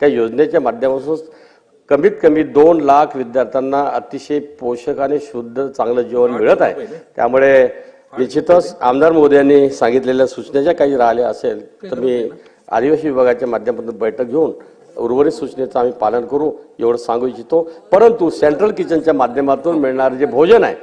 त्या योजनेच्या माध्यमातून कमीत कमी दोन लाख विद्यार्थ्यांना अतिशय पोषक आणि शुद्ध चांगलं जेवण मिळत आहे. त्यामुळे निश्चितच आमदार मोदी यांनी सांगितलेल्या सूचना ज्या काही राहिल्या असेल तर मी आदिवासी विभागाच्या माध्यमातून बैठक घेऊन उर्वरित सूचनेचं आम्ही पालन करू एवढं सांगू इच्छितो. परंतु सेंट्रल किचनच्या माध्यमातून मिळणारं जे भोजन आहे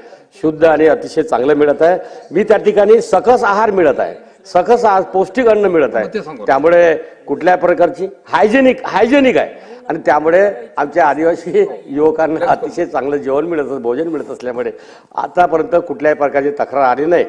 शुद्ध आणि अतिशय चांगलं मिळत आहे. मी त्या ठिकाणी सकस आहार मिळत आहे. सकस आहार पौष्टिक अन्न मिळत आहे. त्यामुळे कुठल्या प्रकारची हायजेनिक हायजेनिक आहे. आणि त्यामुळे आमच्या आदिवासी युवकांना अतिशय चांगलं जेवण मिळत भोजन मिळत असल्यामुळे आतापर्यंत कुठल्याही प्रकारची तक्रार आली नाही.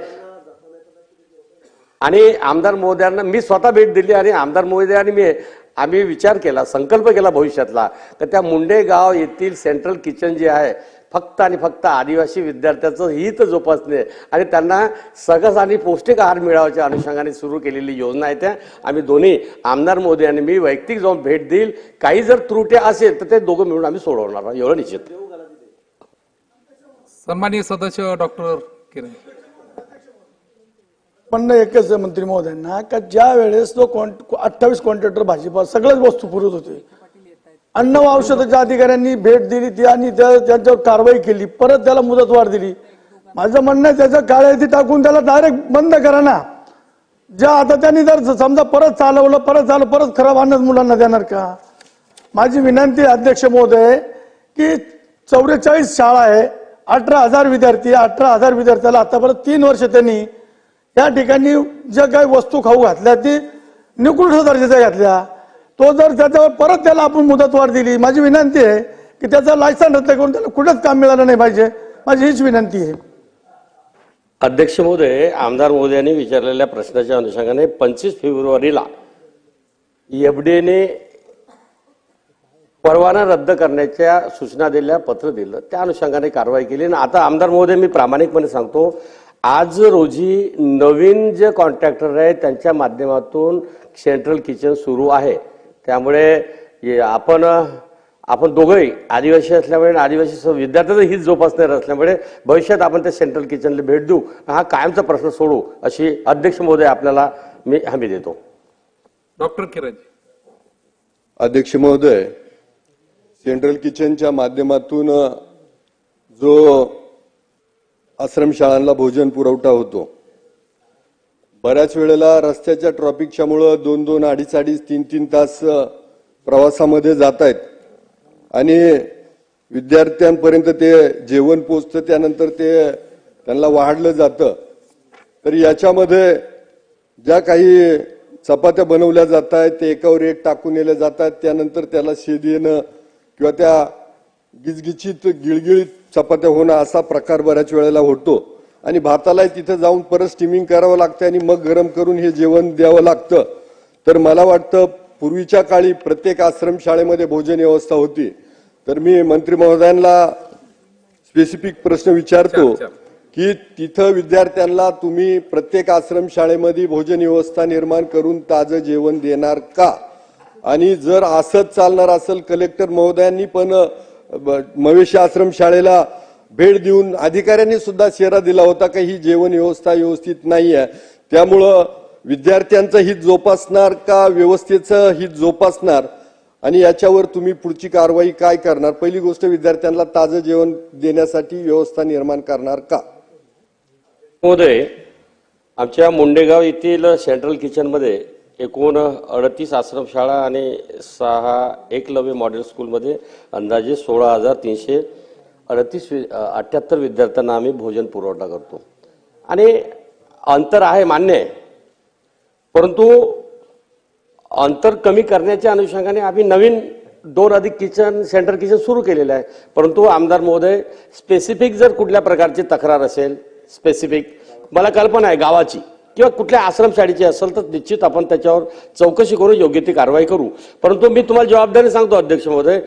आणि आमदार महोदयांना मी स्वतः भेट दिली आणि आमदार महोदय आणि मी आम्ही विचार केला संकल्प केला भविष्यातला. तर त्या मुंडे गाव येथील सेंट्रल किचन जे आहे फक्त आणि फक्त आदिवासी विद्यार्थ्याचं हित जोपासणे आणि त्यांना सकस आणि पौष्टिक आहार मिळावाच्या अनुषंगाने सुरू केलेली योजना आहे त्या. आम्ही दोन्ही आमदार मोदी आणि मी वैयक्तिक जाऊन भेट देईल. काही जर त्रुटी असेल तर ते दोघं मिळून आम्ही सोडवणार. आहोत. एवढं निश्चित. सन्माननीय सदस्य डॉक्टर किरण. म्हणणं एकच आहे मंत्री महोदयांना का ज्या वेळेस तो अठ्ठावीस कॉन्ट्रॅक्टर भाजीपाला सगळ्याच वस्तू पुरवत होते अन्न व औषधाच्या अधिकाऱ्यांनी भेट दिली ती आणि त्या- त्यांच्यावर कारवाई केली. परत त्याला मुदतवाढ दिली. माझं म्हणणं आहे त्याचं काळ्याची टाकून त्याला डायरेक्ट बंद करा ना. ज्या आता त्यांनी जर समजा परत चालवलं परत चालव परत खराब अन्नच मुलांना देणार का? माझी विनंती अध्यक्ष महोदय की चौवेचाळीस शाळा आहे अठरा हजार विद्यार्थी अठरा हजार विद्यार्थ्याला आतापर्यंत तीन वर्ष त्यांनी या ठिकाणी ज्या काही वस्तू खाऊ घातल्या ती निकृष्ट दर्जाच्या घातल्या. तो जर त्याच्यावर परत त्याला आपण मुदतवाढ दिली माझी विनंती आहे की त्याचा लायसन रद्द करून त्याला कुठेच काम मिळालं नाही पाहिजे. माझी हीच विनंती आहे. अध्यक्ष महोदय आमदार महोदयांनी विचारलेल्या प्रश्नाच्या अनुषंगाने पंचवीस फेब्रुवारीला एफडीएने परवाना रद्द करण्याच्या सूचना दिल्या पत्र दिलं. त्या अनुषंगाने कारवाई केली. आणि आता आमदार महोदय मी प्रामाणिकपणे सांगतो आज रोजी नवीन जे कॉन्ट्रॅक्टर आहेत त्यांच्या माध्यमातून सेंट्रल किचन सुरू आहे. त्यामुळे आपण आपण दोघंही आदिवासी असल्यामुळे आदिवासी विद्यार्थ्याचं हित जोपासणार असल्यामुळे भविष्यात आपण त्या सेंट्रल किचनला भेट देऊ हा कायमचा प्रश्न सोडू अशी अध्यक्ष महोदय आपल्याला मी हमी देतो. डॉक्टर किरण. अध्यक्ष महोदय सेंट्रल किचनच्या माध्यमातून जो आश्रमशाळांना भोजन पुरवठा होतो बऱ्याच वेळेला रस्त्याच्या ट्रॉफिकच्यामुळं दोन दोन अडीच अडीच तीन तीन तास प्रवासामध्ये जात आहेत आणि विद्यार्थ्यांपर्यंत ते जेवण पोचतं त्यानंतर ते त्यांना वाढलं जातं. तर याच्यामध्ये ज्या काही चपात्या बनवल्या जात आहेत ते एकावर एक टाकून नेल्या आहेत त्यानंतर त्याला शेद येणं किंवा त्या गिजगिचीत गिळगिळीत चपात्या होणं असा प्रकार बऱ्याच वेळेला होतो. आणि भाताला तिथं जाऊन परत स्टिमिंग करावं लागतं आणि मग गरम करून हे जेवण द्यावं लागतं. तर मला वाटतं पूर्वीच्या काळी प्रत्येक आश्रम शाळेमध्ये भोजन व्यवस्था होती. तर मी मंत्री महोदयांना स्पेसिफिक प्रश्न विचारतो विचार, विचार. की तिथं विद्यार्थ्यांना तुम्ही प्रत्येक आश्रम शाळेमध्ये भोजन व्यवस्था निर्माण करून ताजं जेवण देणार का? आणि जर असंच चालणार असेल कलेक्टर महोदयांनी पण मवेशी आश्रम शाळेला भेट देऊन अधिकाऱ्यांनी सुद्धा शेरा दिला होता का ही जेवण व्यवस्था व्यवस्थित नाही आहे त्यामुळं विद्यार्थ्यांचं हित जोपासणार का व्यवस्थेचं हित जोपासणार? आणि याच्यावर तुम्ही पुढची कारवाई काय करणार? पहिली गोष्ट विद्यार्थ्यांना ताजं जेवण देण्यासाठी व्यवस्था निर्माण करणार का? महोदय आमच्या मुंडेगाव येथील सेंट्रल किचनमध्ये एकूण अडतीस आश्रमशाळा आणि सहा एकलव्य मॉडेल स्कूलमध्ये अंदाजे सोळा हजार तीनशे अडतीस वि- अठ्ठ्याहत्तर विद्यार्थ्यांना आम्ही भोजन पुरवठा करतो. आणि अंतर आहे मान्य आहे. परंतु अंतर कमी करण्याच्या अनुषंगाने आम्ही नवीन दोन अधिक किचन सेंटर किचन सुरू केलेलं आहे. परंतु आमदार महोदय स्पेसिफिक जर कुठल्या प्रकारची तक्रार असेल स्पेसिफिक मला कल्पना आहे गावाची किंवा कुठल्या आश्रमशाळेची असेल तर निश्चित आपण त्याच्यावर चौकशी करून योग्य ती कारवाई करू. परंतु मी तुम्हाला जबाबदारी सांगतो अध्यक्ष महोदय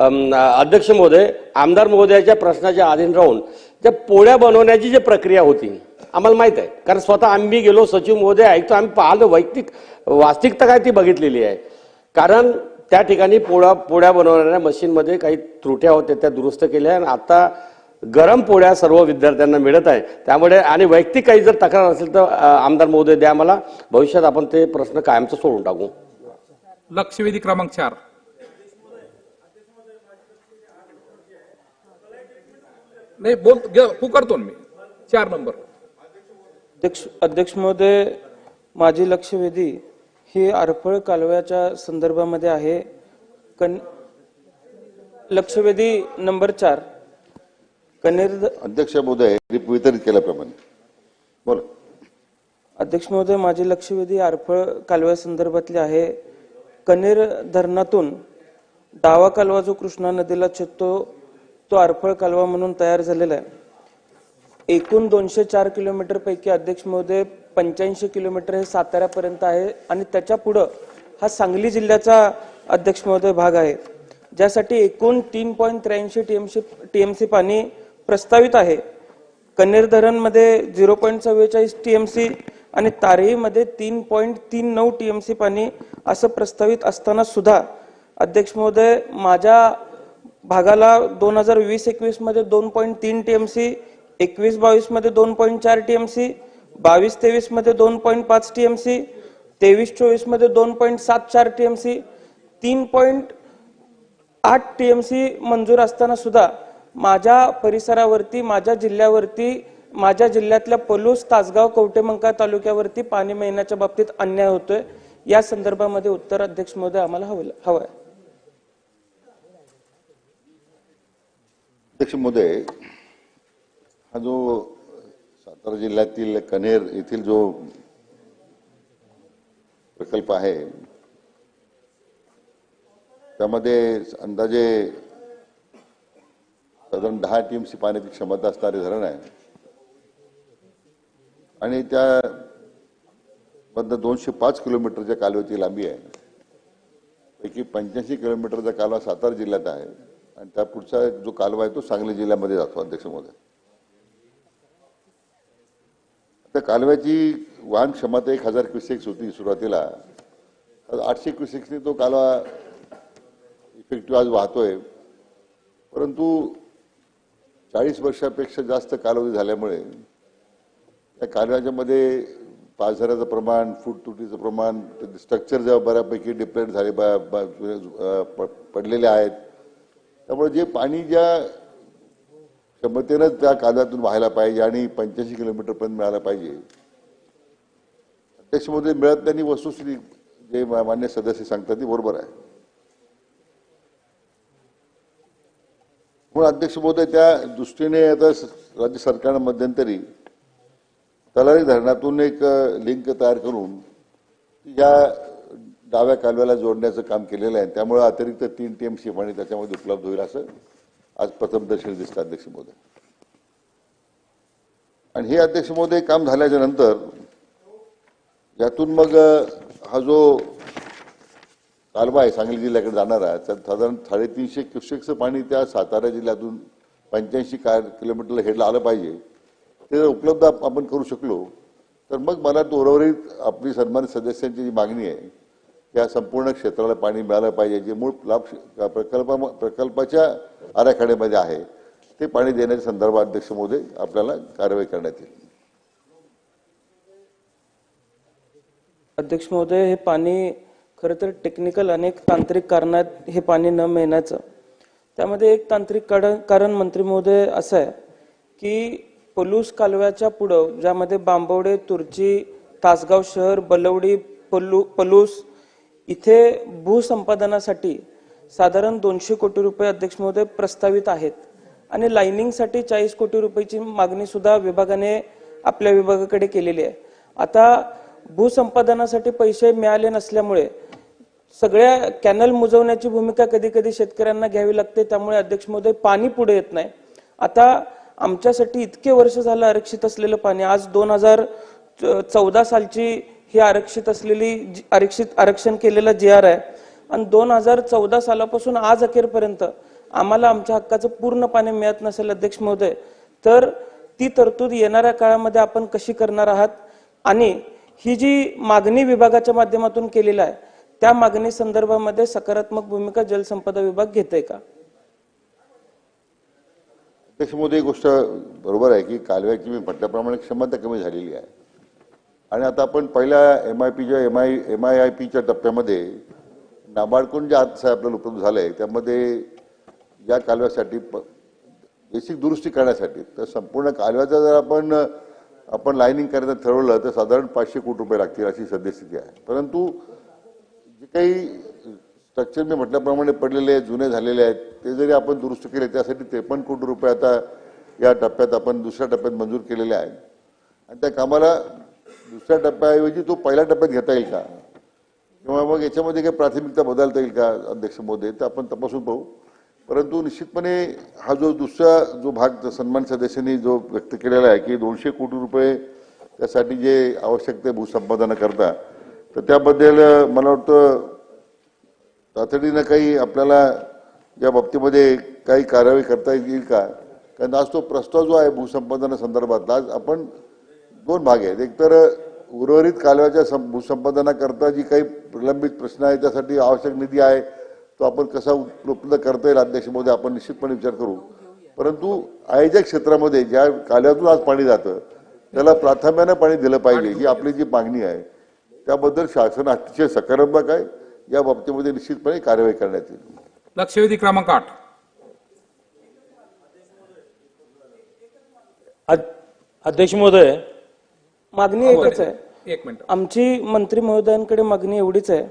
अध्यक्ष महोदय आमदार महोदयाच्या प्रश्नाच्या अधीन राहून त्या पोळ्या बनवण्याची जी प्रक्रिया होती आम्हाला माहीत आहे. कारण स्वतः आम्ही गेलो सचिव महोदय ऐकतो आम्ही पाहिलं वैयक्तिक वास्तविकता काय ती बघितलेली आहे. कारण त्या ठिकाणी पोळ्या पोळ्या बनवणाऱ्या मशीनमध्ये काही त्रुट्या होत्या त्या दुरुस्त केल्या आणि आता गरम पोळ्या सर्व विद्यार्थ्यांना मिळत आहे. त्यामुळे आणि वैयक्तिक काही जर तक्रार असेल तर आमदार महोदय द्या मला. भविष्यात आपण ते प्रश्न कायमचं सोडून टाकू. लक्षवेधी क्रमांक चार. नाही बोल पुकारतो मी. चार नंबर. अध्यक्ष अध्यक्ष महोदय माझी लक्षवेधी ही आरफळ कालव्याच्या संदर्भामध्ये आहे. कन लक्षवेधी नंबर चार. कनेर अध्यक्ष महोदय वितरित केल्याप्रमाणे. बोला. अध्यक्ष महोदय माझी लक्षवेधी आरफळ कालव्या संदर्भातली आहे. कनेर धरणातून डावा कालवा जो कृष्णा नदीला छेदतो तो आरफळ कालवा म्हणून तयार झालेला आहे. एकूण दोनशे चार किलोमीटर पैकी अध्यक्ष महोदय पंच्याऐंशी किलोमीटर हे साताऱ्यापर्यंत आहे आणि त्याच्या पुढं हा सांगली जिल्ह्याचा अध्यक्ष महोदय भाग आहे. ज्यासाठी एकूण तीन पॉईंट त्र्याऐंशी टीएमसी टीएमसी पाणी प्रस्तावित आहे. कन्नेर धरणमध्ये झिरो पॉईंट चव्वेचाळीस टीएमसी आणि तारहीमध्ये तीन पॉईंट तीन नऊ टीएमसी पाणी असं प्रस्तावित असताना सुद्धा अध्यक्ष महोदय माझ्या भागाला दोन हजार वीस एकवीसमध्ये दोन पॉईंट तीन टीएमसी एकवीस बावीसमध्ये दोन पॉईंट चार टीएमसी बावीस तेवीसमध्ये दोन पॉईंट पाच टीएमसी तेवीस चोवीसमध्ये दोन पॉईंट सात चार टीएमसी तीन पॉईंट आठ टीएमसी मंजूर असताना सुद्धा माझ्या परिसरावरती माझ्या जिल्ह्यावरती माझ्या जिल्ह्यातल्या पलूस तासगाव कवटेमंका तालुक्यावरती पाणी मिळण्याच्या बाबतीत अन्याय होतोय. या संदर्भामध्ये उत्तर अध्यक्ष महोदय आम्हाला हवं हवं आहे. अध्यक्ष हा जो सातारा जिल्ह्यातील कन्हेर येथील जो प्रकल्प आहे त्यामध्ये अंदाजे साधारण दहा टीएमसी पाण्याची क्षमता असणारे धरण आहे. आणि त्या मधनं दोनशे पाच किलोमीटरच्या कालव्याची लांबी आहे. पैकी पंच्याऐंशी किलोमीटरचा कालवा सातारा जिल्ह्यात आहे. आणि त्या पुढचा जो कालवा आहे तो सांगली जिल्ह्यामध्ये जातो अध्यक्ष महोदय त्या कालव्याची वाहन क्षमता एक हजार क्युसेक्स होती सुरुवातीला. आठशे क्विसेक्सने तो कालवा इफेक्टिव्ह आज वाहतोय. परंतु चाळीस वर्षापेक्षा जास्त कालावधी झाल्यामुळे त्या कालव्याच्या मध्ये पाझराचं प्रमाण फूट तुटीचं प्रमाण स्ट्रक्चर जेव्हा बऱ्यापैकी डिप्लेट झाले पडलेले आहेत त्यामुळे जे पाणी ज्या क्षमतेनं त्या कांद्यातून व्हायला पाहिजे आणि पंच्याऐंशी किलोमीटरपर्यंत मिळायला पाहिजे अध्यक्ष महोदय मिळत त्यांनी वस्तुस्थिती जे मान्य सदस्य सांगतात ती बरोबर आहे. म्हणून अध्यक्ष महोदय त्या दृष्टीने आता राज्य सरकारनं मध्यंतरी तलारी धरणातून एक लिंक तयार करून या डाव्या कालव्याला जोडण्याचं काम केलेलं आहे. त्यामुळे अतिरिक्त तीन टी एम सी पाणी त्याच्यामध्ये उपलब्ध होईल असं आज प्रथमदर्शनी दिसतं अध्यक्ष महोदय. आणि हे अध्यक्ष महोदय काम झाल्याच्यानंतर यातून मग हा जो कालवा आहे सांगली जिल्ह्याकडे जाणारा तर त्यात साधारण साडेतीनशे क्युसेकचं पाणी त्या सातारा जिल्ह्यातून पंच्याऐंशी का किलोमीटरला हेडला आलं पाहिजे. ते जर उपलब्ध आपण करू शकलो तर मग मला तो उर्वरित आपली सन्मानित सदस्यांची जी मागणी आहे या संपूर्ण क्षेत्राला पाणी मिळालं पाहिजे जे मूळ लाभ प्रकल्पा प्रकल्पाच्या आराखड्यामध्ये आहे ते पाणी देण्याच्या संदर्भात अध्यक्ष महोदय आपल्याला कारवाई करण्यात येईल. अध्यक्ष महोदय हे पाणी खरं तर टेक्निकल अनेक तांत्रिक कारणात हे पाणी न मिळण्याचं. त्यामध्ये एक तांत्रिक कारण कारण मंत्री महोदय असं आहे की पलूस कालव्याच्या पुढं ज्यामध्ये बांबवडे तुर्ची तासगाव शहर बलवडी पलू पलूस इथे भूसंपादनासाठी साधारण दोनशे कोटी रुपये अध्यक्ष महोदय प्रस्तावित आहेत. आणि लाईनिंगसाठी चाळीस कोटी रुपयाची मागणी सुद्धा विभागाने आपल्या विभागाकडे केलेली आहे. आता भूसंपादनासाठी पैसे मिळाले नसल्यामुळे सगळ्या कॅनल मुजवण्याची भूमिका कधी कधी शेतकऱ्यांना घ्यावी लागते त्यामुळे अध्यक्ष महोदय पाणी पुढे येत नाही. आता आमच्यासाठी इतके वर्ष झालं आरक्षित असलेलं पाणी आज दोन हजार चौदा सालची ही आरक्षित असलेली जी- आरक्षित आरक्षण केलेलं जे आर आहे. आणि दोन हजार चौदा सालापासून आज अखेरपर्यंत आम्हाला आमच्या हक्काचं पूर्णपणे मिळत नसेल अध्यक्ष महोदय. तर ती तरतूद येणाऱ्या काळामध्ये आपण कशी करणार आहात? आणि ही जी मागणी विभागाच्या माध्यमातून केलेली आहे त्या मागणी संदर्भामध्ये सकारात्मक भूमिका जलसंपदा विभाग घेतोय का? अध्यक्ष मोदी गोष्ट बरोबर आहे की कालव्याची मी म्हटल्याप्रमाणे क्षमता कमी झालेली आहे. आणि आता आपण पहिल्या एम आय पीच्या M I M I I पीच्या टप्प्यामध्ये नाबार्डकडून जे आज आपल्याला उपलब्ध झालंय त्यामध्ये या कालव्यासाठी प- बेसिक दुरुस्ती करण्यासाठी तर संपूर्ण कालव्याचा जर आपण आपण लाईनिंग करायचं ठरवलं तर साधारण पाचशे कोटी रुपये लागतील अशी सद्यस्थिती आहे. परंतु जे काही स्ट्रक्चर मी म्हटल्याप्रमाणे पडलेले आहेत जुने झालेले आहेत ते जरी आपण दुरुस्त केले त्यासाठी त्रेपन्न कोटी रुपये आता या टप्प्यात आपण दुसऱ्या टप्प्यात मंजूर केलेले आहेत. आणि त्या कामाला दुसऱ्या टप्प्याऐवजी तो पहिल्या टप्प्यात घेता येईल का? किंवा मग याच्यामध्ये काही प्राथमिकता बदलता येईल का अध्यक्ष महोदय तर आपण तपासून पाहू. परंतु निश्चितपणे हा जो दुसरा जो भाग सन्मान सदस्यांनी जो व्यक्त केलेला आहे की दोनशे कोटी रुपये त्यासाठी जे आवश्यक ते भूसंपादनाकरता तर त्याबद्दल मला वाटतं तातडीनं काही आपल्याला या बाबतीमध्ये काही कारवाई करता येईल का? कारण आज तो प्रस्ताव जो आहे भूसंपादना संदर्भात आज आपण दोन भाग आहेत. एक तर उर्वरित कालव्याच्या सं- भूसंपादनाकरता जी काही प्रलंबित प्रश्न आहे त्यासाठी आवश्यक निधी आहे तो आपण कसा उपलब्ध करता येईल अध्यक्ष महोदय आपण निश्चितपणे विचार करू. परंतु आयोजक क्षेत्रामध्ये ज्या कालव्यातून आज पाणी जातं त्याला प्राधान्यानं पाणी दिलं पाहिजे ही आपली जी मागणी आहे. त्याबद्दल शासन अतिशय सकारात्मक आहे. या बाबतीमध्ये निश्चितपणे कार्यवाही करण्यात येईल. लक्षवेधी क्रमांक आठ. अध- अध्यक्ष महोदय मागणी एकच आहे. एक मिनिट. आमची मंत्री महोदयांकडे मागणी एवढीच आहे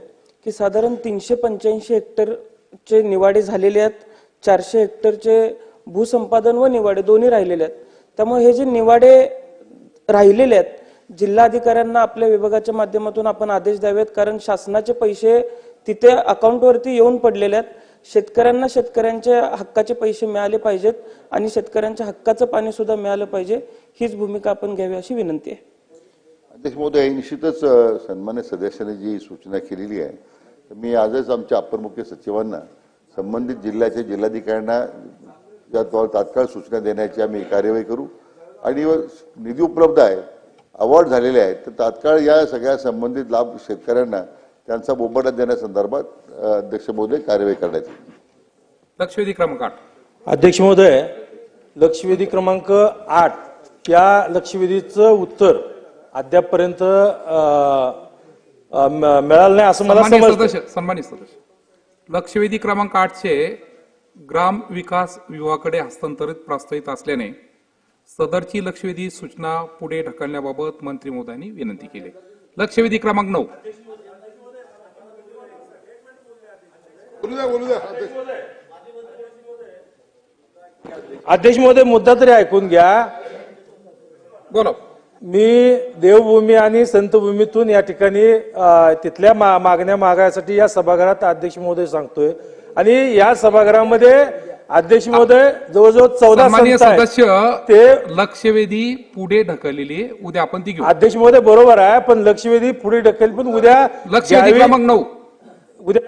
की साधारण तीनशे पंच्याऐंशी हेक्टरचे निवाडे झालेले आहेत चारशे हेक्टरचे भूसंपादन व निवाडे दोन्ही राहिलेले आहेत. त्यामुळे हे जे निवाडे राहिलेले आहेत जिल्हाधिकाऱ्यांना आपल्या विभागाच्या माध्यमातून आपण आदेश द्यावेत कारण शासनाचे पैसे तिथे अकाउंटवरती येऊन पडलेले आहेत. शेतकऱ्यांना शेतकऱ्यांच्या हक्काचे पैसे मिळाले पाहिजेत आणि शेतकऱ्यांच्या हक्काचं पाणी सुद्धा मिळालं पाहिजे हीच भूमिका आपण घ्यावी अशी विनंती आहे. अध्यक्ष महोदय निश्चितच सन्मान्य सदस्याने जी सूचना केलेली आहे तर मी आजच आमच्या अप्पर मुख्य सचिवांना संबंधित जिल्ह्याच्या जिल्हाधिकाऱ्यांना या त्व- तात्काळ सूचना देण्याची आम्ही कार्यवाही करू. आणि व निधी उपलब्ध आहे अवॉर्ड झालेले आहेत तर तात्काळ या सगळ्या संबंधित लाभ शेतकऱ्यांना त्यांचा बोबाटा देण्यासंदर्भात अध्यक्ष महोदय कार्यवाही करण्यात येईल. लक्षवेधी क्रमांक आठ. अध्यक्ष महोदय लक्षवेधी क्रमांक आठ या लक्षवेधीचं उत्तर अद्यापपर्यंत मिळालं नाही असं मला सदस्य सन्मानित सदस्य. लक्षवेधी क्रमांक आठचे ग्राम विकास विभागाकडे हस्तांतरित प्रस्तावित असल्याने सदरची लक्षवेधी सूचना पुढे ढकलण्याबाबत मंत्री महोदयांनी विनंती केली. लक्षवेधी क्रमांक नऊ. अध्यक्ष महोदय मुद्दा तरी ऐकून घ्या. बोला. मी देवभूमी आणि संतभूमीतून या ठिकाणी तिथल्या मा- मागण्या मागायसाठी या सभागृहात अध्यक्ष महोदय सांगतोय आणि या सभागृहामध्ये अध्यक्ष महोदय जवळजवळ चौदा. सदस्य ते लक्षवेधी पुढे ढकललेली. उद्या आपण ती घेऊ अध्यक्ष महोदय बरोबर आहे पण लक्षवेधी पुढे ढकेल पण उद्या लक्षवेधी. क्रमांक नऊ उद्या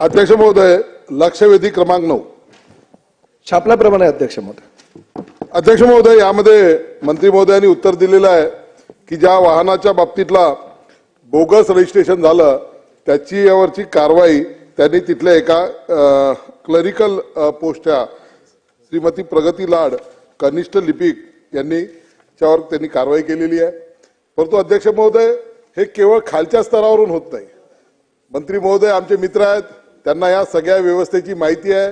अध्यक्ष महोदय लक्षवेधी क्रमांक नऊ छापल्याप्रमाणे अध्यक्ष महोदय अध्यक्ष महोदय यामध्ये मंत्री महोदयांनी उत्तर दिलेलं आहे की ज्या वाहनाच्या बाबतीतला बोगस रजिस्ट्रेशन झालं त्याची यावरची कारवाई त्यांनी तिथल्या एका क्लरिकल पोस्टच्या श्रीमती प्रगती लाड कनिष्ठ लिपिक यांनी त्यावर त्यांनी कारवाई केलेली आहे. परंतु अध्यक्ष महोदय हे केवळ खालच्या स्तरावरून होत नाही. मंत्री महोदय आमचे मित्र आहेत त्यांना या सगळ्या व्यवस्थेची माहिती आहे.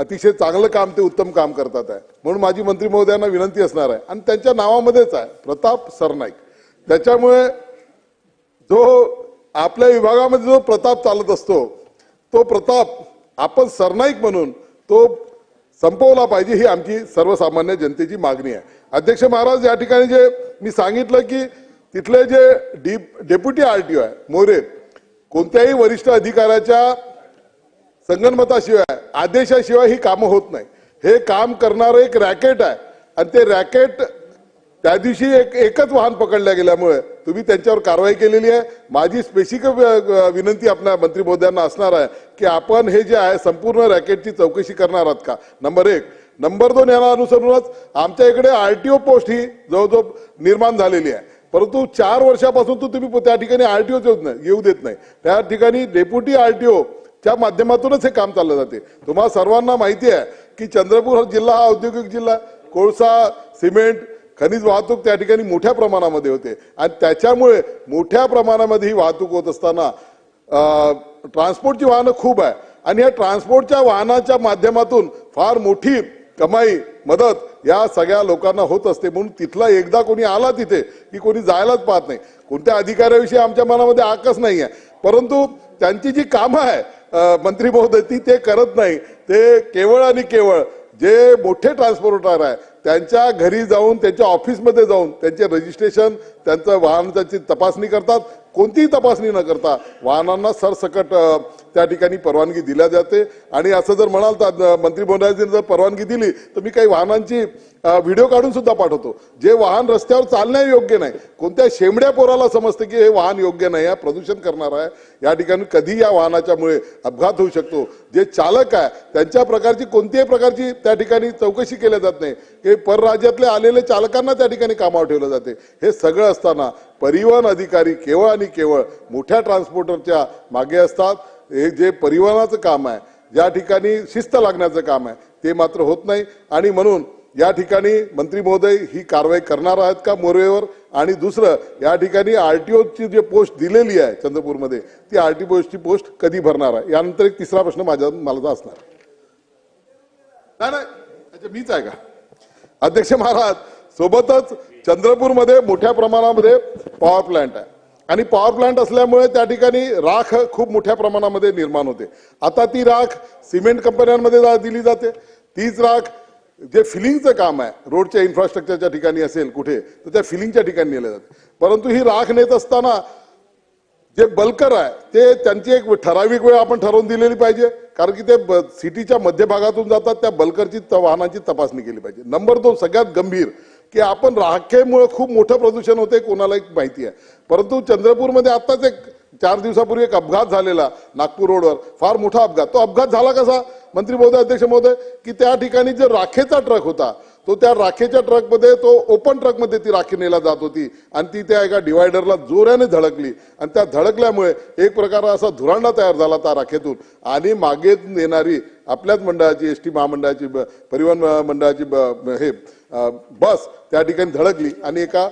अतिशय चांगलं काम ते उत्तम काम करतात आहे. म्हणून माझी मंत्री महोदयांना विनंती असणार आहे. आणि त्यांच्या नावामध्येच आहे प्रताप सरनाईक. त्याच्यामुळे जो आपल्या विभागामध्ये जो प्रताप चालत असतो तो प्रताप आपण सरनाईक म्हणून तो संपवला पाहिजे ही आमची सर्वसामान्य जनतेची मागणी आहे. अध्यक्ष महाराज या ठिकाणी जे मी सांगितलं की तिथले जे D deputy R D O आहे मोरे कोणत्याही वरिष्ठ अधिकाऱ्याच्या संगनमताशिवाय आदेशाशिवाय ही कामं होत नाही. हे काम करणारं एक रॅकेट आहे. आणि ते रॅकेट त्या दिवशी एक एकच वाहन पकडल्या गेल्यामुळे तुम्ही त्यांच्यावर कारवाई केलेली आहे. माझी स्पेसिफिक विनंती आपल्या मंत्री महोदयांना असणार आहे की आपण हे जे आहे संपूर्ण रॅकेटची चौकशी करणार आहात का? नंबर एक. नंबर दोन याला अनुसरूनच आमच्या इकडे आर टी ओ पोस्ट ही जवळजवळ निर्माण झालेली आहे. परंतु चार वर्षापासून तर तुम्ही त्या ठिकाणी आर टी ओ येऊ देत नाही. त्या ठिकाणी डेप्युटी ओ च्या माध्यमातूनच हे काम चाललं जाते. तुम्हाला सर्वांना माहिती आहे की चंद्रपूर हा जिल्हा हा औद्योगिक जिल्हा कोळसा सिमेंट खनिज वाहतूक त्या ठिकाणी मोठ्या प्रमाणामध्ये होते. आणि त्याच्यामुळे मोठ्या प्रमाणामध्ये ही वाहतूक होत असताना ट्रान्सपोर्टची वाहनं खूप आहे. आणि या ट्रान्सपोर्टच्या वाहनाच्या माध्यमातून फार मोठी कमाई मदत या सगळ्या लोकांना होत असते. म्हणून तिथला एकदा कोणी आला तिथे की कोणी जायलाच पाहत नाही. कोणत्या अधिकाऱ्याविषयी आमच्या मनामध्ये आकच नाही आहे परंतु त्यांची जी कामं आहे मंत्री महोदय ती ते करत नाही. ते केवळ आणि केवळ जे मोठे ट्रान्सपोर्टर आहे त्यांच्या घरी जाऊन त्यांच्या ऑफिसमध्ये जाऊन त्यांचे रजिस्ट्रेशन त्यांचं वाहनाची तपासणी करतात. कोणतीही तपासणी न करता वाहनांना सरसकट त्या ठिकाणी परवानगी दिल्या जाते. आणि असं जर म्हणाल तर मंत्री महोदयांनी जर परवानगी दिली तर मी काही वाहनांची व्हिडिओ काढून सुद्धा पाठवतो. जे वाहन रस्त्यावर चालणं योग्य नाही कोणत्या शेंबड्या पोराला समजतं की हे वाहन योग्य नाही आहे प्रदूषण करणार आहे या ठिकाणी कधी या वाहनाच्यामुळे अपघात होऊ शकतो. जे चालक आहे त्यांच्या प्रकारची कोणत्याही प्रकारची त्या ठिकाणी चौकशी केल्या जात नाही. की परराज्यातले आलेले चालकांना त्या ठिकाणी कामावर ठेवलं जाते. हे सगळं असताना परिवहन अधिकारी केवळ आणि केवळ मोठ्या ट्रान्सपोर्टरच्या मागे असतात. हे जे परिवहनाचं काम आहे ज्या ठिकाणी शिस्त लागण्याचं काम आहे ते मात्र होत नाही. आणि म्हणून या ठिकाणी मंत्री महोदय ही कारवाई करणार आहेत का मोरवेवर? आणि दुसरं या ठिकाणी आरटीओची जी पोस्ट दिलेली आहे चंद्रपूरमध्ये ती आरटीओची पोस्ट कधी भरणार आहे? यानंतर एक तिसरा प्रश्न माझ्या मला असणार. नाही नाही मीच आहे का? अध्यक्ष महाराज सोबतच चंद्रपूरमध्ये मोठ्या प्रमाणामध्ये पॉवर प्लांट आहे. आणि पॉवर प्लांट असल्यामुळे त्या ठिकाणी राख खूप मोठ्या प्रमाणामध्ये निर्माण होते. आता ती राख सिमेंट कंपन्यांमध्ये दिली जाते. तीच राख जे फिलिंगचं काम आहे रोडच्या इन्फ्रास्ट्रक्चरच्या ठिकाणी असेल कुठे तर त्या फिलिंगच्या ठिकाणी नेलं जाते. परंतु ही राख नेत असताना जे बल्कर आहे ते त्यांची एक ठराविक वेळ आपण ठरवून दिलेली पाहिजे कारण की ते सिटीच्या मध्यभागातून जातात त्या बल्करची वाहनांची वाहनाची तपासणी केली पाहिजे. नंबर दोन सगळ्यात गंभीर की आपण राखेमुळे खूप मोठं प्रदूषण होते कोणाला एक माहिती आहे. परंतु चंद्रपूरमध्ये आत्ताच एक चार दिवसापूर्वी एक अपघात झालेला नागपूर रोडवर. फार मोठा अपघात. तो अपघात झाला कसा? मंत्री महोदय अध्यक्ष महोदय की त्या ठिकाणी जो राखेचा ट्रक होता तो त्या राखेच्या ट्रकमध्ये तो ओपन ट्रकमध्ये ती राखी नेला जात होती. आणि ती त्या एका डिवायडरला जोराने धडकली आणि त्या धडकल्यामुळे एक प्रकार असा धुरांडा तयार झाला त्या राखेतून. आणि मागे येणारी आपल्याच मंडळाची एस टी महामंडळाची परिवहन मंडळाची हे बस त्या ठिकाणी धडकली आणि एका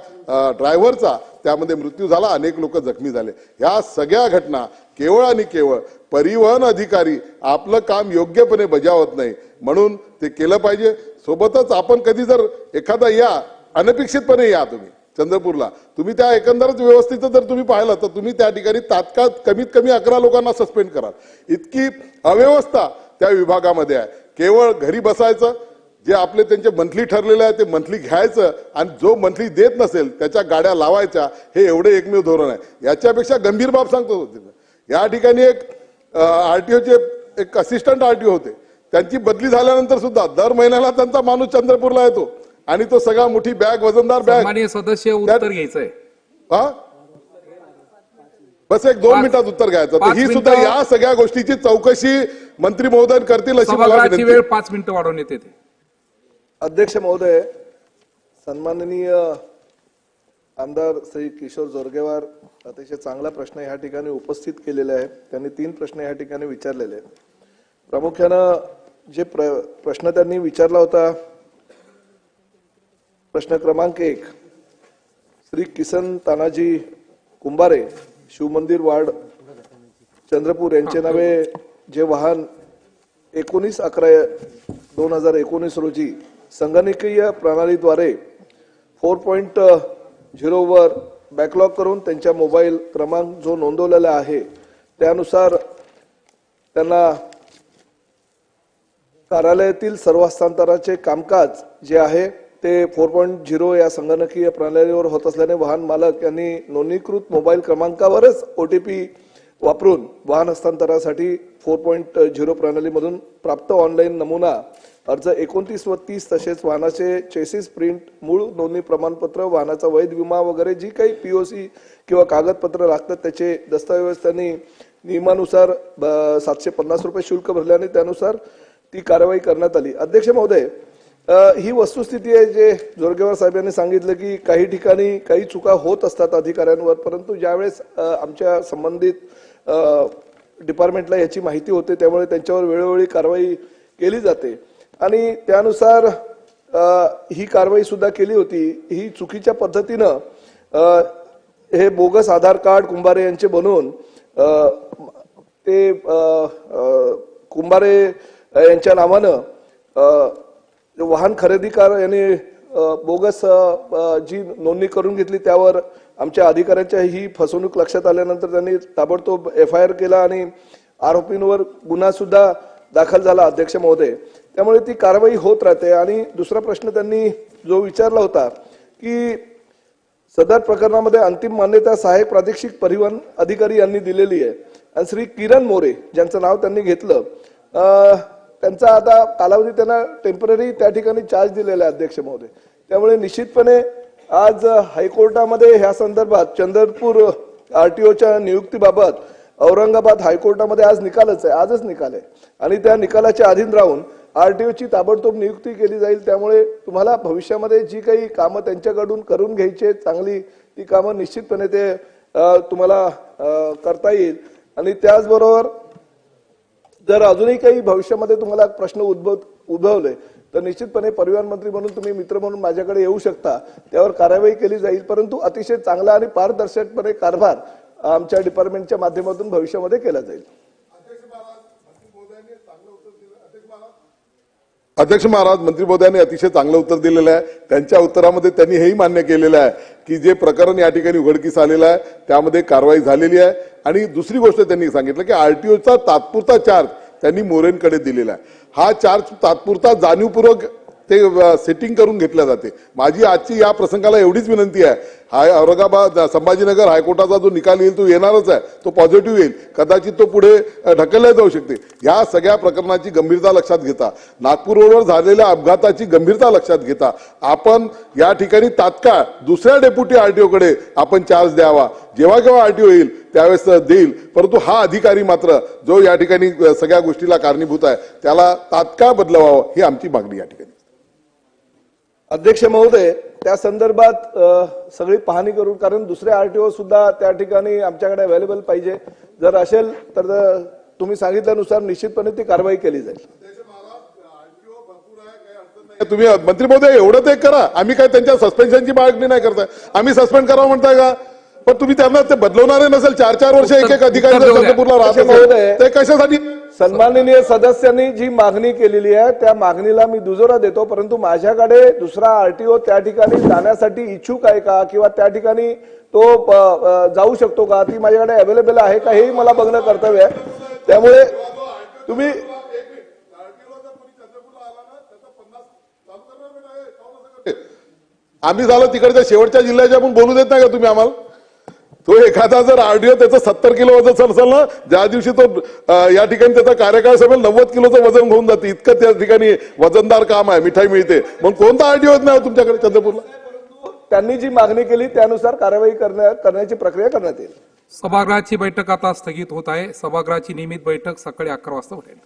ड्रायव्हरचा त्यामध्ये मृत्यू झाला. अनेक लोक जखमी झाले. ह्या सगळ्या घटना केवळ आणि केवळ परिवहन अधिकारी आपलं काम योग्यपणे बजावत नाही. म्हणून ते केलं पाहिजे. सोबतच आपण कधी जर एखादा या अनपेक्षितपणे या तुम्ही चंद्रपूरला. तुम्ही त्या एकंदरच व्यवस्थित जर तुम्ही पाहिलं तर तुम्ही त्या ठिकाणी तात्काळ कमीत कमी अकरा लोकांना सस्पेंड कराल. इतकी अव्यवस्था त्या विभागामध्ये आहे. केवळ घरी बसायचं जे आपले त्यांचे मंथली ठरलेले आहे ते मंथली घ्यायचं आणि जो मंथली देत नसेल त्याच्या गाड्या लावायच्या हे एवढे एकमेव धोरण आहे. याच्यापेक्षा गंभीर बाब सांगतो या ठिकाणी एक आरटीओचे एक असिस्टंट आरटीओ होते. त्यांची बदली झाल्यानंतर सुद्धा दर महिन्याला त्यांचा माणूस चंद्रपूरला येतो. आणि तो सगळा मोठी बॅग वजनदार बॅग सदस्य उत्तर घ्यायचंय. हा? बस एक दोन मिनिटात उत्तर घ्यायचं. तर ही सुद्धा या सगळ्या गोष्टीची चौकशी मंत्री महोदय करतील अशी मला वेळ. पाच मिनिटं वाढवण्यात येते अध्यक्ष महोदय सन्माननीय आमदार श्री किशोर जोरगेवार अतिशय चांगला प्रश्न या ठिकाणी उपस्थित केलेला आहे त्यांनी तीन प्रश्न या ठिकाणी विचारलेले आहेत. प्रामुख्यानं जे प्र प्रश्न त्यांनी विचारला होता प्रश्न क्रमांक एक श्री किसन तानाजी कुंभारे शिवमंदिर वार्ड चंद्रपूर यांचे नावे जे वाहन एकोणीस अकरा दोन हजार एकोणीस रोजी संगणकीय प्रणालीद्वारे फोर पॉईंट झिरोवर बॅकलॉग करून त्यांच्या मोबाईल क्रमांक जो नोंदवलेला आहे त्यानुसार त्यांना कार्यालयातील सर्व हस्तांतराचे कामकाज जे आहे ते फोर पॉईंट झिरो या संगणकीय प्रणालीवर होत असल्याने वाहन मालक यांनी नोंदणीकृत मोबाईल क्रमांकावरच ओ टी पी वापरून वाहन हस्तांतरासाठी फोर पॉईंट झिरो प्रणालीमधून प्राप्त ऑनलाईन नमुना अर्ज एकोणतीस व तीस तसेच वाहनाचे चेसिस प्रिंट मूळ नोंदणी प्रमाणपत्र वाहनाचा वैध विमा वगैरे जी काही पीओसी किंवा कागदपत्र लागतात त्याचे दस्तऐवज त्यांनी नियमानुसार ब- सातशे पन्नास रुपये शुल्क भरले आणि त्यानुसार ती कारवाई करण्यात आली. अध्यक्ष महोदय ही वस्तुस्थिती आहे जे जोरगेवार साहेब यांनी सांगितलं की काही ठिकाणी काही चुका होत असतात अधिकाऱ्यांवर परंतु ज्यावेळेस आमच्या संबंधित डिपार्टमेंटला याची माहिती होते त्यामुळे त्यांच्यावर वेळोवेळी कारवाई केली जाते. आणि त्यानुसार ही कारवाई सुद्धा केली होती. ही चुकीच्या पद्धतीनं हे बोगस आधार कार्ड कुंभारे यांचे बनवून ते कुंभारे यांच्या नावानं वाहन खरेदीकार यांनी बोगस जी नोंदणी करून घेतली त्यावर आमच्या अधिकाऱ्यांच्या ही फसवणूक लक्षात आल्यानंतर त्यांनी ताबडतोब एफ आय आर केला आणि आरोपींवर गुन्हा सुद्धा दाखल झाला अध्यक्ष महोदय. त्यामुळे ती कारवाई होत राहते. आणि दुसरा प्रश्न त्यांनी जो विचारला होता की सदर प्रकरणामध्ये अंतिम मान्यता सहाय्यक प्रादेशिक परिवहन अधिकारी यांनी दिलेली आहे. आणि श्री किरण मोरे ज्यांचं नाव त्यांनी घेतलं त्यांचा आता कालावधी त्यांना टेंपररी त्या ठिकाणी चार्ज दिलेला आहे अध्यक्ष महोदय. त्यामुळे निश्चितपणे आज हायकोर्टामध्ये ह्या संदर्भात चंद्रपूर आर टी ओच्या नियुक्तीबाबत औरंगाबाद हायकोर्टामध्ये आज निकालच आहे आजच निकाल आहे. आणि त्या निकालाच्या अधीन राहून आर टी ओची ताबडतोब नियुक्ती केली जाईल त्यामुळे तुम्हाला भविष्यामध्ये जी काही कामं त्यांच्याकडून करून घ्यायची आहेत, चांगली ती कामं निश्चितपणे ते तुम्हाला करता येईल. आणि त्याचबरोबर जर अजूनही काही भविष्यामध्ये तुम्हाला प्रश्न उद्भव उद्भवले तर निश्चितपणे परिवहन मंत्री म्हणून तुम्ही मित्र म्हणून माझ्याकडे येऊ शकता. त्यावर कारवाई केली जाईल परंतु अतिशय चांगला आणि पारदर्शकपणे कारभार आमच्या डिपार्टमेंटच्या माध्यमातून भविष्यामध्ये केला जाईल. अध्यक्ष महाराज मंत्री महोदयांनी अतिशय चांगलं उत्तर दिलेलं आहे. त्यांच्या उत्तरामध्ये त्यांनी हेही मान्य केलेलं आहे की जे प्रकरण या ठिकाणी उघडकीस आलेलं आहे त्यामध्ये कारवाई झालेली आहे. आणि दुसरी गोष्ट त्यांनी सांगितलं की आरटीओचा तात्पुरता चार्ज त्यांनी मोरेंकडे दिलेला आहे. हा चार्ज तात्पुरता जाणीवपूर्वक ते सेटिंग करून घेतल्या जाते. माझी आजची या प्रसंगाला एवढीच विनंती आहे. हाय औरंगाबाद संभाजीनगर हायकोर्टाचा जो निकाल येईल तो येणारच आहे. तो पॉझिटिव्ह येईल. कदाचित तो पुढे ढकलल्या ढकलला जाऊ शकते. या सगळ्या प्रकरणाची गंभीरता लक्षात घेता. नागपूर रोडवर झालेल्या अपघाताची गंभीरता लक्षात घेता. आपण या ठिकाणी तात्काळ दुसऱ्या डेप्युटी आरटीओकडे आपण चार्ज द्यावा. जेव्हा केव्हा आरटीओ येईल त्यावेळेस देईल. परंतु हा अधिकारी मात्र जो या ठिकाणी सगळ्या गोष्टीला कारणीभूत आहे त्याला तात्काळ बदलवावं ही आमची मागणी या ठिकाणी. अध्यक्ष महोदय त्या संदर्भात सगळी पाहणी करून कारण दुसरे आरटीओ सुद्धा त्या ठिकाणी आमच्याकडे अवेलेबल पाहिजे. जर असेल तर तुम्ही सांगितल्यानुसार निश्चितपणे ती कारवाई केली जाईल. तुम्ही मंत्री महोदय एवढं ते करा. आम्ही काय त्यांच्या सस्पेन्शनची मागणी नाही करताय आम्ही सस्पेंड करावं म्हणताय का? पण तुम्ही त्यांना ते बदलवणारे नसेल चार चार वर्ष एक एक अधिकारी. ते कशासाठी सन्माननीय सदस्यांनी जी मागणी केलेली आहे त्या मागणीला मी दुजोरा देतो परंतु माझ्याकडे दुसरा आरटीओ त्या ठिकाणी जाण्यासाठी इच्छुक आहे का किंवा त्या ठिकाणी तो प- जाऊ शकतो का? ती माझ्याकडे अवेलेबल आहे का हेही मला बघणं कर्तव्य आहे. त्यामुळे तुम्ही आम्ही झालं तिकडच्या शेवटच्या जिल्ह्याच्या पण बोलू देत नाही का तुम्ही आम्हाला? तो एखादा जर आरडीओ त्याचं सत्तर किलो वजन असेल ना ज्या दिवशी तो या ठिकाणी त्याचा कार्यकाळ संपेल नव्वद किलोचं वजन होऊन जाते. इतकं त्या ठिकाणी वजनदार काम आहे मिठाई मिळते. मग कोणता आरडीओ नाही हो तुमच्याकडे चंद्रपूरला? त्यांनी जी मागणी केली त्यानुसार कारवाई करण्या- करण्याची प्रक्रिया करण्यात येईल. सभागृहाची बैठक आता स्थगित होत आहे. सभागृहाची नियमित बैठक सकाळी अकरा वाजता होईल